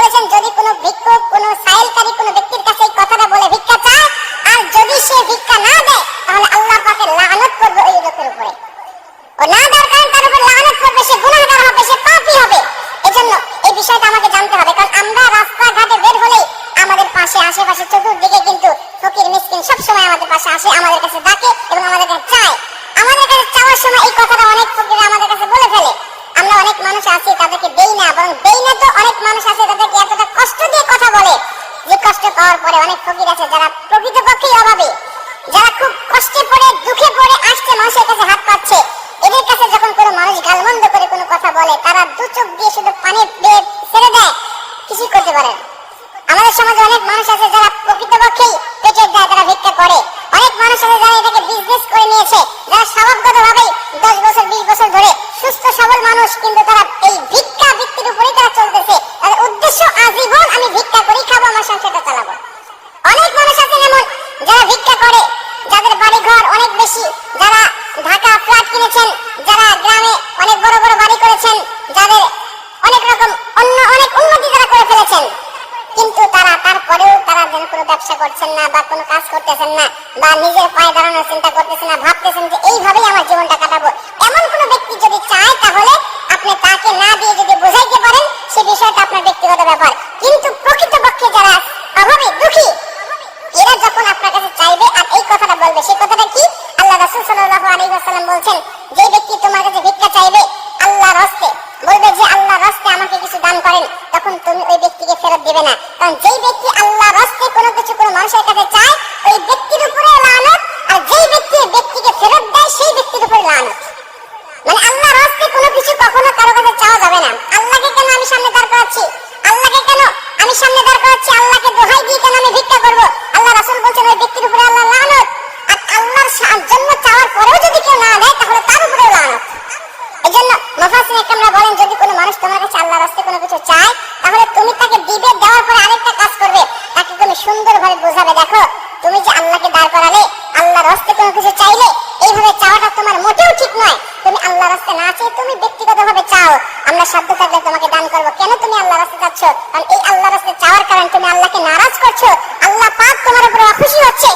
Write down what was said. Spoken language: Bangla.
বলেছেন, যদি কোনো ভিক্ষুক কোনো সাইলকারী কোনো ব্যক্তির কাছে এই কথাটা বলে ভিক্ষা চায়, আর যদি সে ভিক্ষা না দেয়, তাহলে আল্লাহ পাকে লানত করবে ওই লোকের উপরে। ও না দেওয়ার কারণে তার উপর লানত করবে, সে গুণাগার হবে, সে পাপি হবে। এজন্য এই বিষয়টা আমাকে জানতে হবে, কারণ আমরা রাস্তাঘাটে বের হলেই আমাদের পাশে, আশেপাশে চতুর্দিকে কিন্তু ফকির, মিসকিন সবসময় আমাদের পাশে আসে, আমাদের কাছে ডাকে এবং আমাদের কাছে চায়। আমাদের কাছে চাওয়ার সময় এই কথাটা অনেক ফকিরা আমাদের কাছে বলে ফেলে। আমরা অনেক মানুষ আছি, তাদেরকে দেই না, বরং পরে অনেক ফকির আছে যারা প্রকৃতপক্ষেই অভাবে, যারা খুব কষ্টে পড়ে, দুঃখে পড়ে আসছে, মানুষের কাছে হাত পাচ্ছে। এদের কাছে যখন কোনো মানুষ গালমন্দ করে কোনো কথা বলে, তারা দু চোখ দিয়ে শুধু পানি বেয়ে ছেড়ে দেয়, কিছুই করতে পারে আমাদের সমাজে অনেক মানুষ আছে যারা প্রকৃতপক্ষেই পেটের দায় তারা ভিক্ষা করে। অনেক মানুষ আছে যারা এটাকে বিজনেস করে নিয়েছে, যারা স্বভাবগত ভাবে দশ বছর, বিশ বছর ধরে সুস্থ, সবল মানুষ, কিন্তু তারা এই ভিক্ষা যারা ভিক্ষা করে। যাদের বাড়ি ঘর অনেক বেশি, যারা ঢাকা ফ্ল্যাট কিনেছেন, যারা গ্রামে অনেক বড় বড় বাড়ি করেছেন, যাদের অনেক রকম অন্য অনেক উন্নতি তারা করে ফেলেছেন। কিন্তু তারা তারপরেও তারা যেন কোনো ব্যবসা করছেন না বা কোনো কাজ করতেছেন না বা নিজের পায়ে দাঁড়ানোর চিন্তা করতেছেন না, ভাবতেছেন যে এইভাবেই আমার জীবনটা কাটাবো। এমন কোনো ব্যক্তি যদি চায় তাহলে আপনি তাকে না দিয়ে যদি বোঝাইতে পারেন, সে বিষয়টা আপনার ব্যক্তিগত ব্যাপার। কিন্তু প্রকৃতপক্ষে যারা অভাবে দুঃখী এরা যখন আপনার কাছে চাইবে আর কথাটা সেই কথাটা কি? আল্লাহ রাসূল সাল্লাল্লাহু আলাইহি ওয়াসাল্লাম বলছেন, যে ব্যক্তি তোমার কাছে ভিক্ষা চাইবে, আল্লাহর হস্তে, বলবে যে আল্লাহর হস্তে আমাকে কিছু দান করেন, তখন তুমি ওই ব্যক্তিকে ফেরত দিবে না। কারণ যেই ব্যক্তি আল্লাহর হস্তে কোনো কিছু, কোনো মানুষের কাছে চায়, ওই ব্যক্তির উপরে লানত, আর যেই ব্যক্তি ব্যক্তিকে ফেরত দেয়, সেই ব্যক্তির উপরে লানত। মানে আল্লাহর হস্তে কোনো কিছু কখনো কারও কাছে চাওয়া যাবে না। আল্লাহকে কেন আমি সামনে দাঁড় করাচ্ছি? আল্লাহকে কেন আমি সামনে দাঁড় করাচ্ছি? আল্লাহকে দোহাই দিয়ে কেন আমি ভিক্ষা করব? আল্লাহ রাসূল বলছেন, ওই ব্যক্তির উপরে আল্লাহ লানত আর আল্লাহর সা- জন্য চাওয়ার পরেও যদি কেউ না তুমি তাকে দিবে দেওয়ার পরে আরেকটা কারণ তুমি আল্লাহকে নারাজ আল্লাহ পাক তোমার উপরে অখুশি হচ্ছে।